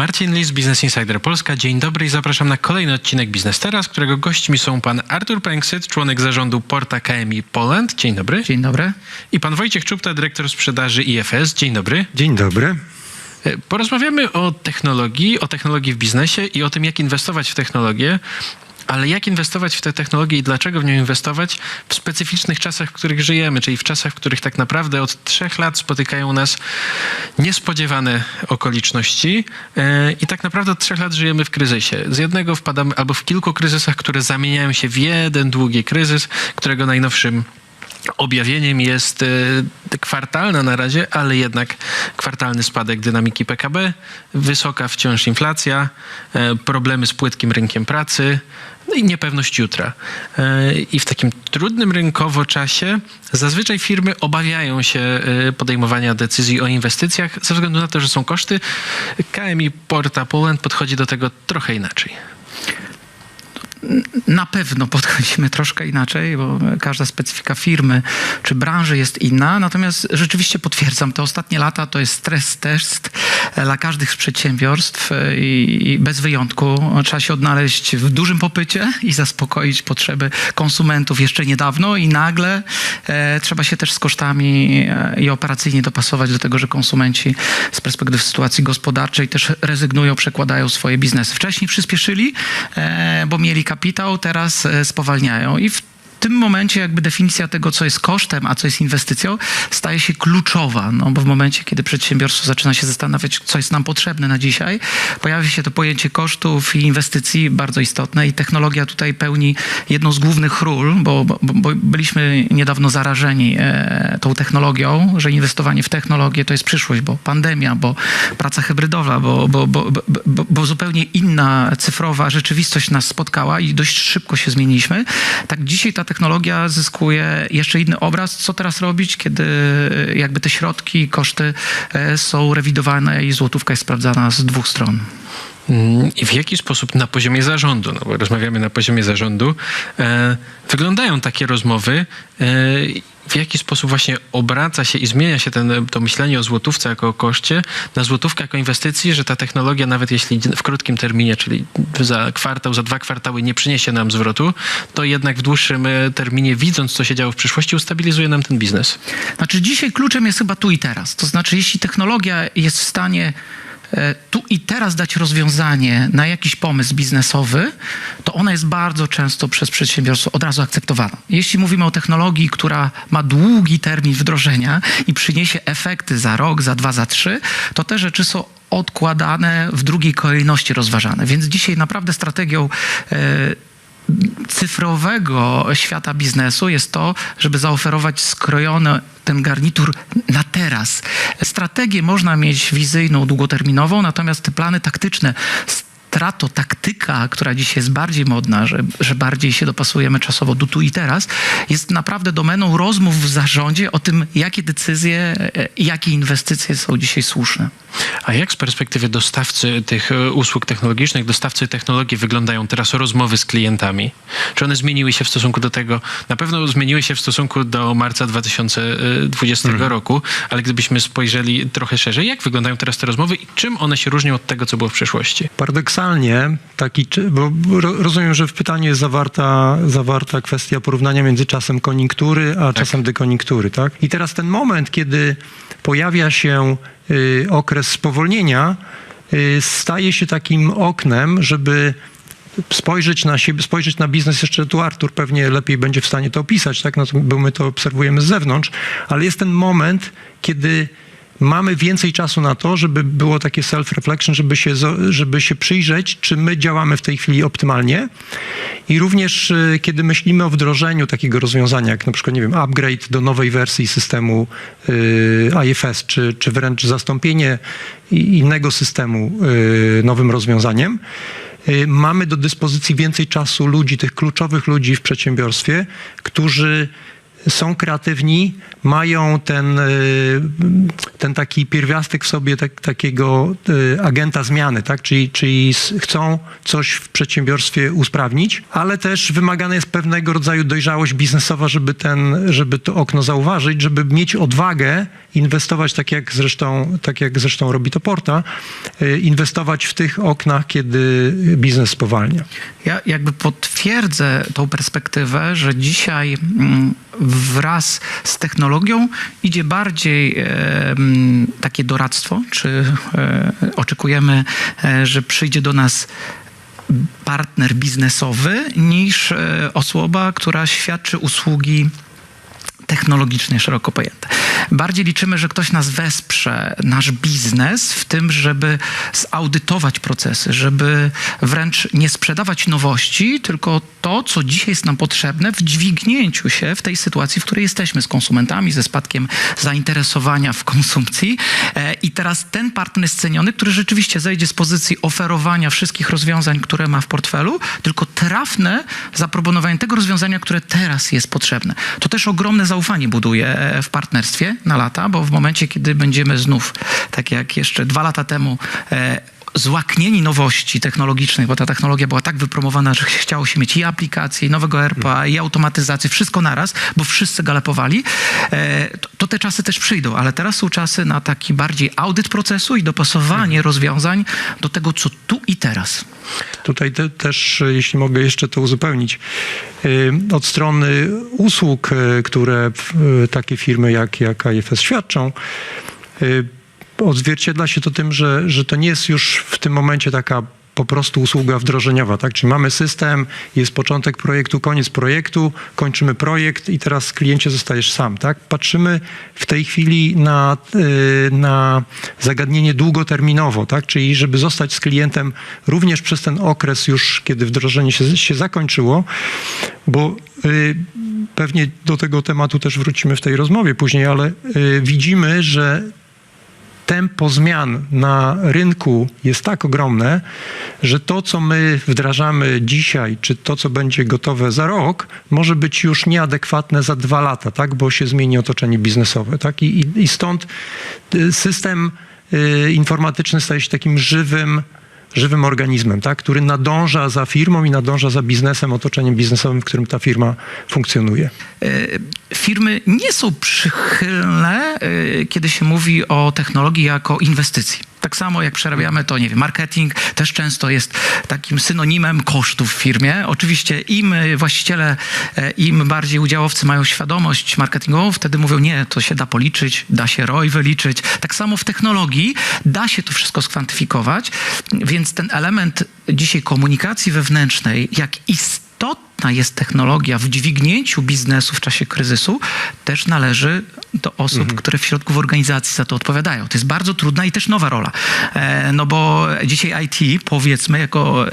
Marcin Lis, Business Insider Polska. Dzień dobry i zapraszam na kolejny odcinek Biznes Teraz, którego gośćmi są pan Artur Pęksyt, członek zarządu Porta KMI Poland. Dzień dobry. Dzień dobry. I pan Wojciech Czupta, dyrektor sprzedaży IFS. Dzień dobry. Dzień dobry. E, Porozmawiamy o technologii, o technologii w biznesie i o tym, jak inwestować w technologię. Ale jak inwestować w tę technologię i dlaczego w nią inwestować w specyficznych czasach, w których żyjemy, czyli w czasach, w których tak naprawdę od trzech lat spotykają nas niespodziewane okoliczności e, i tak naprawdę od trzech lat żyjemy w kryzysie. Z jednego wpadamy albo w kilku kryzysach, które zamieniają się w jeden długi kryzys, którego najnowszym Objawieniem jest e, kwartalna na razie, ale jednak kwartalny spadek dynamiki PKB, wysoka wciąż inflacja, e, problemy z płytkim rynkiem pracy, no i niepewność jutra. E, I w takim trudnym rynkowo czasie zazwyczaj firmy obawiają się e, podejmowania decyzji o inwestycjach ze względu na to, że są koszty. KMI Porta Poland podchodzi do tego trochę inaczej. Na pewno podchodzimy troszkę inaczej, bo każda specyfika firmy czy branży jest inna. Natomiast rzeczywiście potwierdzam, te ostatnie lata to jest stres test dla każdych z przedsiębiorstw i, i bez wyjątku trzeba się odnaleźć w dużym popycie i zaspokoić potrzeby konsumentów jeszcze niedawno i nagle e, trzeba się też z kosztami e, i operacyjnie dopasować do tego, że konsumenci z perspektywy sytuacji gospodarczej też rezygnują, przekładają swoje biznesy. Wcześniej przyspieszyli, e, bo mieli kapitał, teraz e, spowalniają. I w w tym momencie jakby definicja tego, co jest kosztem, a co jest inwestycją, staje się kluczowa, no bo w momencie, kiedy przedsiębiorstwo zaczyna się zastanawiać, co jest nam potrzebne na dzisiaj, pojawia się to pojęcie kosztów i inwestycji bardzo istotne i technologia tutaj pełni jedną z głównych ról, bo, bo, bo byliśmy niedawno zarażeni e, tą technologią, że inwestowanie w technologię to jest przyszłość, bo pandemia, bo praca hybrydowa, bo, bo, bo, bo, bo, zupełnie inna cyfrowa rzeczywistość nas spotkała i dość szybko się zmieniliśmy. Tak dzisiaj ta technologia zyskuje jeszcze inny obraz. Co teraz robić, kiedy jakby te środki, koszty e, są rewidowane i złotówka jest sprawdzana z dwóch stron? Mm, I w jaki sposób na poziomie zarządu, no bo rozmawiamy na poziomie zarządu, e, wyglądają takie rozmowy, e, w jaki sposób właśnie obraca się i zmienia się ten, to myślenie o złotówce jako o koszcie na złotówkę jako inwestycji, że ta technologia nawet jeśli w krótkim terminie, czyli za kwartał, za dwa kwartały nie przyniesie nam zwrotu, to jednak w dłuższym e, terminie, widząc co się działo w przyszłości, ustabilizuje nam ten biznes. Znaczy dzisiaj kluczem jest chyba tu i teraz. To znaczy, jeśli technologia jest w stanie tu i teraz dać rozwiązanie na jakiś pomysł biznesowy, to ona jest bardzo często przez przedsiębiorstwo od razu akceptowana. Jeśli mówimy o technologii, która ma długi termin wdrożenia i przyniesie efekty za rok, za dwa, za trzy, to te rzeczy są odkładane w drugiej kolejności rozważane. Więc dzisiaj naprawdę strategią e, cyfrowego świata biznesu jest to, żeby zaoferować skrojony ten garnitur na teraz. Strategię można mieć wizyjną, długoterminową, natomiast te plany taktyczne, strato, taktyka, która dzisiaj jest bardziej modna, że, że bardziej się dopasujemy czasowo do tu i teraz, jest naprawdę domeną rozmów w zarządzie o tym, jakie decyzje, e, jakie inwestycje są dzisiaj słuszne. A jak z perspektywy dostawcy tych e, usług technologicznych, dostawcy technologii wyglądają teraz rozmowy z klientami? Czy one zmieniły się w stosunku do tego? Na pewno zmieniły się w stosunku do marca 2020 roku, ale gdybyśmy spojrzeli trochę szerzej, jak wyglądają teraz te rozmowy i czym one się różnią od tego, co było w przeszłości? Paradoksalnie taki, czy- bo ro- rozumiem, że w pytaniu jest zawarta, zawarta kwestia porównania między czasem koniunktury a czasem dekoniunktury, tak? I teraz ten moment, kiedy pojawia się y, okres spowolnienia, y, staje się takim oknem, żeby spojrzeć na siebie, spojrzeć na biznes, jeszcze tu Artur pewnie lepiej będzie w stanie to opisać, tak? No, bo my to obserwujemy z zewnątrz, ale jest ten moment, kiedy mamy więcej czasu na to, żeby było takie self-reflection, żeby się, żeby się przyjrzeć, czy my działamy w tej chwili optymalnie. I również y, kiedy myślimy o wdrożeniu takiego rozwiązania, jak na przykład, nie wiem, upgrade do nowej wersji systemu y, IFS, czy, czy wręcz zastąpienie innego systemu y, nowym rozwiązaniem, mamy do dyspozycji więcej czasu ludzi, tych kluczowych ludzi w przedsiębiorstwie, którzy są kreatywni, mają ten, y, ten taki pierwiastek w sobie tak, takiego y, agenta zmiany, tak? czyli, czyli chcą coś w przedsiębiorstwie usprawnić, ale też wymagana jest pewnego rodzaju dojrzałość biznesowa, żeby, ten, żeby to okno zauważyć, żeby mieć odwagę inwestować, tak jak zresztą, tak jak zresztą robi to Porta, y, inwestować w tych oknach, kiedy biznes spowalnia. Ja jakby potwierdzę tą perspektywę, że dzisiaj mm, wraz z technologią idzie bardziej takie doradztwo, czy e, oczekujemy, e, że przyjdzie do nas partner biznesowy niż e, osoba, która świadczy usługi technologicznie szeroko pojęte. Bardziej liczymy, że ktoś nas wesprze, nasz biznes w tym, żeby zaudytować procesy, żeby wręcz nie sprzedawać nowości, tylko to, co dzisiaj jest nam potrzebne w dźwignięciu się w tej sytuacji, w której jesteśmy z konsumentami, ze spadkiem zainteresowania w konsumpcji. E, I teraz ten partner jest ceniony, który rzeczywiście zejdzie z pozycji oferowania wszystkich rozwiązań, które ma w portfelu, tylko trafne zaproponowanie tego rozwiązania, które teraz jest potrzebne. To też ogromne zaufanie buduje e, w partnerstwie na lata, bo w momencie, kiedy będziemy znów, tak jak jeszcze dwa lata temu, e, złaknieni nowości technologicznych, bo ta technologia była tak wypromowana, że chciało się mieć i aplikacje, i nowego RPA, i automatyzację, wszystko naraz, bo wszyscy galepowali, e, to, te czasy też przyjdą, ale teraz są czasy na taki bardziej audyt procesu i dopasowanie rozwiązań do tego, co tu i teraz. Tutaj te, też, jeśli mogę jeszcze to uzupełnić, y, od strony usług, y, które takie firmy jak, jak IFS świadczą, y, odzwierciedla się to tym, że, że to nie jest już w tym momencie taka po prostu usługa wdrożeniowa, tak? Czyli mamy system, jest początek projektu, koniec projektu, kończymy projekt i teraz kliencie zostajesz sam, tak? Patrzymy w tej chwili na, y, na zagadnienie długoterminowo, tak? Czyli żeby zostać z klientem również przez ten okres już, kiedy wdrożenie się, się zakończyło, bo y, pewnie do tego tematu też wrócimy w tej rozmowie później, ale y, widzimy, że tempo zmian na rynku jest tak ogromne, że to, co my wdrażamy dzisiaj, czy to, co będzie gotowe za rok, może być już nieadekwatne za dwa lata, tak? bo się zmieni otoczenie biznesowe. Tak? I, i, i stąd y, system y, informatyczny staje się takim żywym, żywym organizmem, tak? który nadąża za firmą i nadąża za biznesem, otoczeniem biznesowym, w którym ta firma funkcjonuje. E, firmy nie są przychylne, e, kiedy się mówi o technologii jako inwestycji. Tak samo jak przerabiamy to, nie wiem, marketing też często jest takim synonimem kosztów w firmie. Oczywiście im właściciele, e, im bardziej udziałowcy mają świadomość marketingową, wtedy mówią, nie, to się da policzyć, da się ROI wyliczyć. Tak samo w technologii da się to wszystko skwantyfikować, więc ten element dzisiaj komunikacji wewnętrznej, jak istotny, jest technologia w dźwignięciu biznesu w czasie kryzysu, też należy do osób, które w środku w organizacji za to odpowiadają. To jest bardzo trudna i też nowa rola. E, no bo dzisiaj IT, powiedzmy, jako,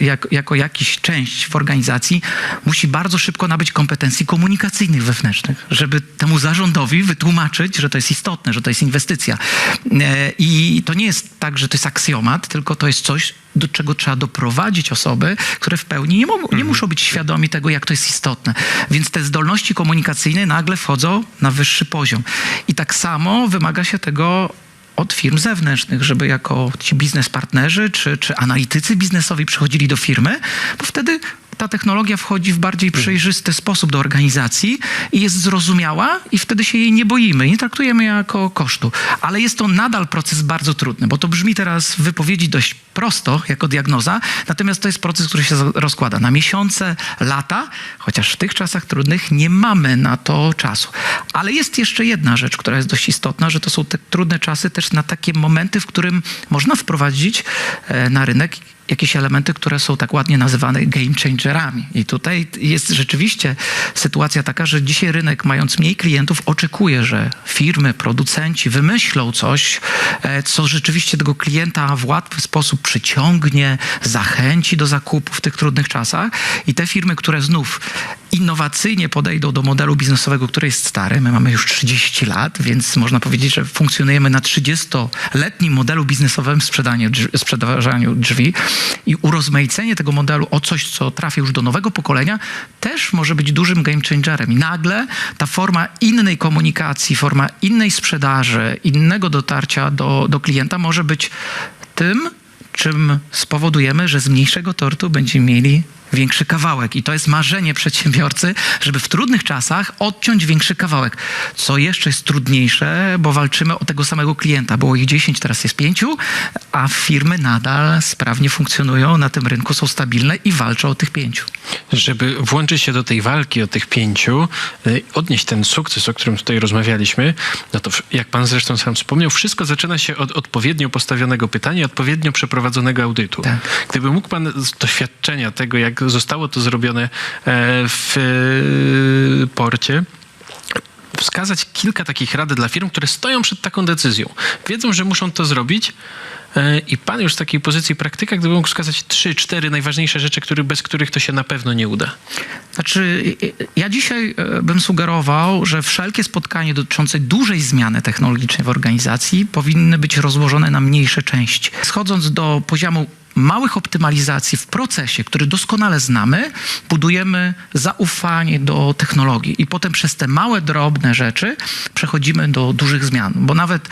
jak, jako jakiś część w organizacji, musi bardzo szybko nabyć kompetencji komunikacyjnych wewnętrznych, żeby temu zarządowi wytłumaczyć, że to jest istotne, że to jest inwestycja. E, I to nie jest tak, że to jest aksjomat, tylko to jest coś, do czego trzeba doprowadzić osoby, które w pełni nie, mogą, nie muszą być świadomi tego, jak to jest istotne. Więc te zdolności komunikacyjne nagle wchodzą na wyższy poziom. I tak samo wymaga się tego od firm zewnętrznych, żeby jako ci biznes partnerzy czy, czy analitycy biznesowi przychodzili do firmy, bo wtedy ta technologia wchodzi w bardziej przejrzysty sposób do organizacji i jest zrozumiała i wtedy się jej nie boimy, nie traktujemy jako kosztu. Ale jest to nadal proces bardzo trudny, bo to brzmi teraz w wypowiedzi dość prosto, jako diagnoza, natomiast to jest proces, który się rozkłada na miesiące, lata, chociaż w tych czasach trudnych nie mamy na to czasu. Ale jest jeszcze jedna rzecz, która jest dość istotna, że to są te trudne czasy też na takie momenty, w którym można wprowadzić e, na rynek jakieś elementy, które są tak ładnie nazywane game changerami. I tutaj jest rzeczywiście sytuacja taka, że dzisiaj rynek, mając mniej klientów, oczekuje, że firmy, producenci wymyślą coś, e, co rzeczywiście tego klienta w łatwy sposób przyciągnie, zachęci do zakupu w tych trudnych czasach. I te firmy, które znów innowacyjnie podejdą do modelu biznesowego, który jest stary. My mamy już 30 lat, więc można powiedzieć, że funkcjonujemy na 30-letnim modelu biznesowym sprzedaniu, sprzedażaniu drzwi i urozmaicenie tego modelu o coś, co trafia już do nowego pokolenia, też może być dużym game changerem. I nagle ta forma innej komunikacji, forma innej sprzedaży, innego dotarcia do, do klienta może być tym, czym spowodujemy, że z mniejszego tortu będziemy mieli większy kawałek. I to jest marzenie przedsiębiorcy, żeby w trudnych czasach odciąć większy kawałek. Co jeszcze jest trudniejsze, bo walczymy o tego samego klienta. Było ich 10, teraz jest 5, a firmy nadal sprawnie funkcjonują na tym rynku, są stabilne i walczą o tych pięciu. Żeby włączyć się do tej walki o tych pięciu, y, odnieść ten sukces, o którym tutaj rozmawialiśmy, no to jak pan zresztą sam wspomniał, wszystko zaczyna się od odpowiednio postawionego pytania, odpowiednio przeprowadzonego audytu. Tak. Gdyby mógł pan z doświadczenia tego, jak zostało to zrobione e, w e, porcie, wskazać kilka takich rad dla firm, które stoją przed taką decyzją. Wiedzą, że muszą to zrobić. e, I pan już z takiej pozycji praktyka, gdyby mógł wskazać trzy, cztery najważniejsze rzeczy, który, bez których to się na pewno nie uda. Znaczy, ja dzisiaj bym sugerował, że wszelkie spotkanie dotyczące dużej zmiany technologicznej w organizacji powinny być rozłożone na mniejsze części. Schodząc do poziomu małych optymalizacji w procesie, który doskonale znamy, budujemy zaufanie do technologii i potem przez te małe, drobne rzeczy przechodzimy do dużych zmian, bo nawet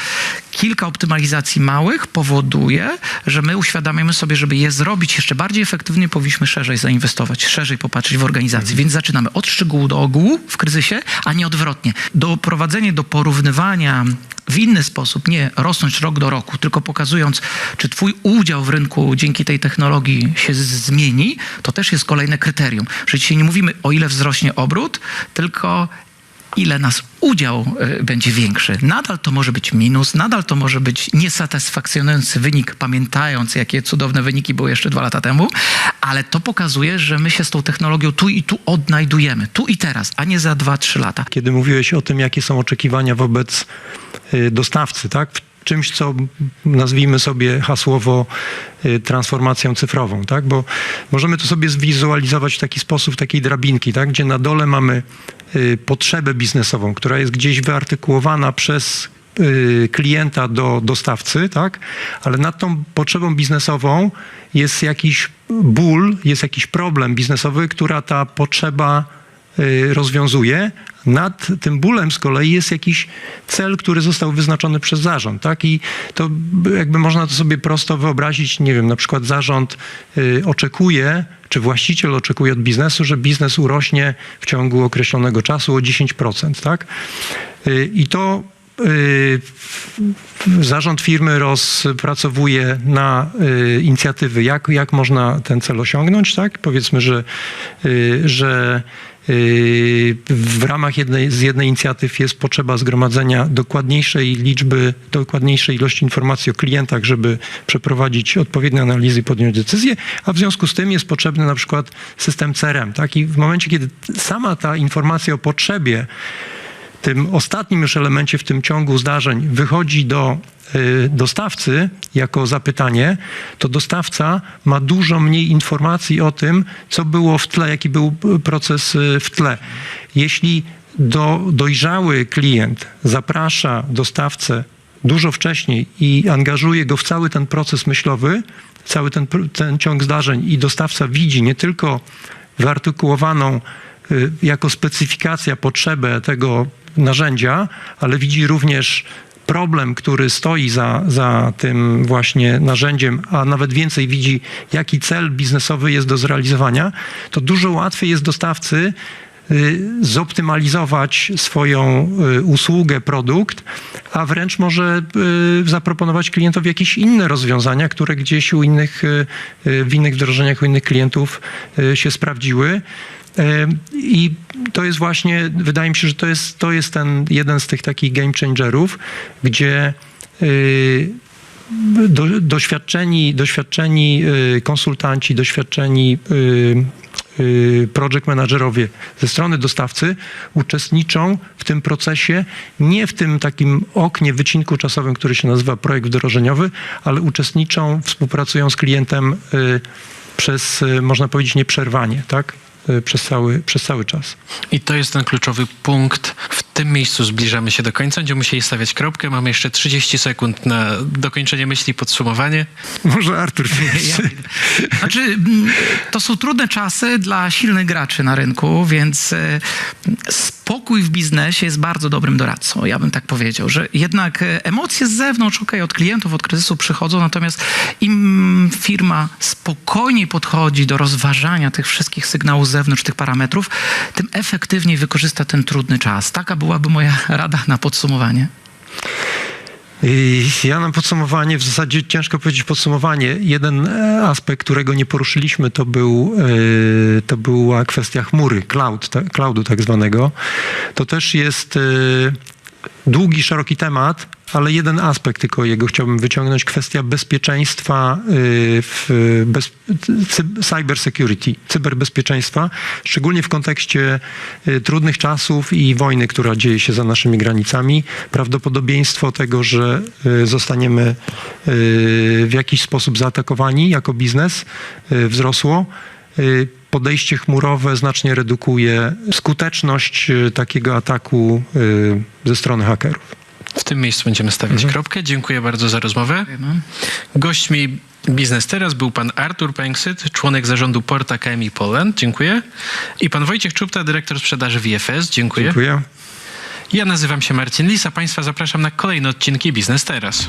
kilka optymalizacji małych powoduje, że my uświadamiamy sobie, żeby je zrobić jeszcze bardziej efektywnie, powinniśmy szerzej zainwestować, szerzej popatrzeć w organizacji. Więc zaczynamy od szczegółu do ogółu w kryzysie, a nie odwrotnie. Doprowadzenie do porównywania w inny sposób, nie rosnąć rok do roku, tylko pokazując, czy twój udział w rynku dzięki tej technologii się zmieni, to też jest kolejne kryterium. Że dzisiaj nie mówimy o ile wzrośnie obrót, tylko ile nas udział y, będzie większy. Nadal to może być minus, nadal to może być niesatysfakcjonujący wynik, pamiętając, jakie cudowne wyniki były jeszcze dwa lata temu, ale to pokazuje, że my się z tą technologią tu i tu odnajdujemy, tu i teraz, a nie za dwa, trzy lata. Kiedy mówiłeś o tym, jakie są oczekiwania wobec y, dostawcy, tak? Czymś, co nazwijmy sobie hasłowo y, transformacją cyfrową, tak? Bo możemy to sobie zwizualizować w taki sposób, takiej drabinki, tak? Gdzie na dole mamy y, potrzebę biznesową, która jest gdzieś wyartykułowana przez y, klienta do dostawcy, tak? Ale nad tą potrzebą biznesową jest jakiś ból, jest jakiś problem biznesowy, która ta potrzeba rozwiązuje. Nad tym bólem z kolei jest jakiś cel, który został wyznaczony przez zarząd, tak? I to jakby można to sobie prosto wyobrazić, nie wiem, na przykład zarząd y, oczekuje, czy właściciel oczekuje od biznesu, że biznes urośnie w ciągu określonego czasu o 10%, tak? Y, I to y, zarząd firmy rozpracowuje na y, inicjatywy, jak, jak można ten cel osiągnąć, tak? Powiedzmy, że, y, że y, w ramach jednej, z jednej inicjatyw jest potrzeba zgromadzenia dokładniejszej liczby, dokładniejszej ilości informacji o klientach, żeby przeprowadzić odpowiednie analizy i podjąć decyzję, a w związku z tym jest potrzebny na przykład system CRM, tak? I w momencie, kiedy sama ta informacja o potrzebie tym ostatnim już elemencie w tym ciągu zdarzeń wychodzi do y, dostawcy jako zapytanie, to dostawca ma dużo mniej informacji o tym, co było w tle, jaki był proces y, w tle. Jeśli do, dojrzały klient zaprasza dostawcę dużo wcześniej i angażuje go w cały ten proces myślowy, cały ten, ten ciąg zdarzeń i dostawca widzi nie tylko wyartykułowaną jako specyfikacja potrzebę tego narzędzia, ale widzi również problem, który stoi za, za tym właśnie narzędziem, a nawet więcej widzi, jaki cel biznesowy jest do zrealizowania, to dużo łatwiej jest dostawcy y, zoptymalizować swoją y, usługę, produkt, a wręcz może y, zaproponować klientowi jakieś inne rozwiązania, które gdzieś u innych, y, y, w innych wdrożeniach u innych klientów y, się sprawdziły. I to jest właśnie, wydaje mi się, że to jest, to jest ten jeden z tych takich game changerów, gdzie y, do, doświadczeni, doświadczeni y, konsultanci, doświadczeni y, project managerowie ze strony dostawcy uczestniczą w tym procesie, nie w tym takim oknie, wycinku czasowym, który się nazywa projekt wdrożeniowy, ale uczestniczą, współpracują z klientem przez, można powiedzieć, nieprzerwanie, tak? Y, Przez cały, przez cały czas. I to jest ten kluczowy punkt w tym miejscu zbliżamy się do końca. Będziemy musieli stawiać kropkę. Mamy jeszcze 30 sekund na dokończenie myśli i podsumowanie. Może Artur Ja. Znaczy, mm, to są trudne czasy dla silnych graczy na rynku, więc spokój w biznesie jest bardzo dobrym doradcą. Ja bym tak powiedział, że jednak e, emocje z zewnątrz, okej, od klientów, od kryzysu przychodzą, natomiast im firma spokojniej podchodzi do rozważania tych wszystkich sygnałów z zewnątrz, tych parametrów, tym efektywniej wykorzysta ten trudny czas. Taka byłaby moja rada na podsumowanie. Ja na podsumowanie, w zasadzie ciężko powiedzieć podsumowanie. Jeden e, aspekt, którego nie poruszyliśmy, to, był, e, to była kwestia chmury, cloud, cloudu tak zwanego. To też jest e, długi, szeroki temat, ale jeden aspekt tylko jego chciałbym wyciągnąć, kwestia bezpieczeństwa e, w bez, cy- cyber security, cyberbezpieczeństwa, szczególnie w kontekście e, trudnych czasów i wojny, która dzieje się za naszymi granicami. Prawdopodobieństwo tego, że e, zostaniemy w jakiś sposób zaatakowani jako biznes wzrosło. Podejście chmurowe znacznie redukuje skuteczność takiego ataku ze strony hakerów. W tym miejscu będziemy stawiać kropkę. Dziękuję bardzo za rozmowę. Gośćmi Biznes Teraz był pan Artur Pęksyt, członek zarządu Porta KMI Poland. Dziękuję. I pan Wojciech Czupta, dyrektor sprzedaży VFS. Dziękuję. Dziękuję. Ja nazywam się Marcin Lis, a państwa zapraszam na kolejne odcinki Biznes Teraz.